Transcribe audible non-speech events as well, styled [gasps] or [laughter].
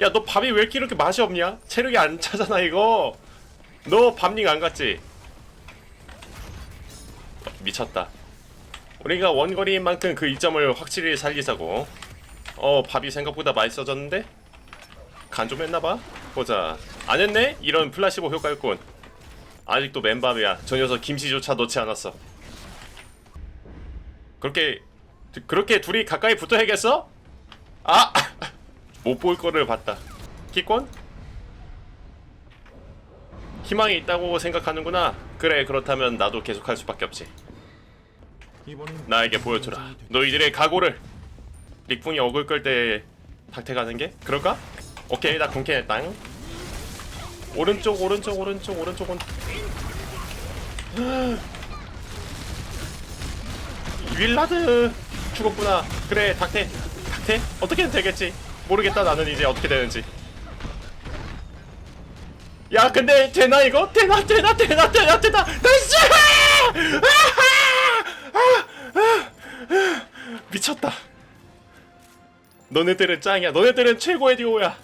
야 너 밥이 왜 이렇게 맛이 없냐? 체력이 안 차잖아 이거 너 밥링 안 갔지? 어, 미쳤다 우리가 원거리인 만큼 그 이점을 확실히 살리자고 어 밥이 생각보다 맛있어졌는데? 간 좀 했나봐? 보자 안 했네? 이런 플라시보 효과였군 아직도 맨밥이야 저 녀석 김치조차 넣지 않았어 그렇게 그렇게 둘이 가까이 붙어야겠어? 아! 못 볼 거를 봤다. 기권? 희망이 있다고 생각하는구나. 그래, 그렇다면 나도 계속할 수밖에 없지. 나에게 보여줘라. 너희들의 각오를. 릭풍이 어글 끌때 닥태가는 게? 그럴까? 오케이, 나 공캔했당. 오른쪽, 오른쪽, 오른쪽, 오른쪽은. [gasps] 윌라드 죽었구나. 그래, 닥태, 닥태 어떻게든 되겠지. 모르겠다 나는 이제 어떻게 되는지. 야, 근데 되나 이거? 되나, 되나, 되나, 되나, 되나. 나이스! 미쳤다. 너네들은 짱이야. 너네들은 최고의 듀오야.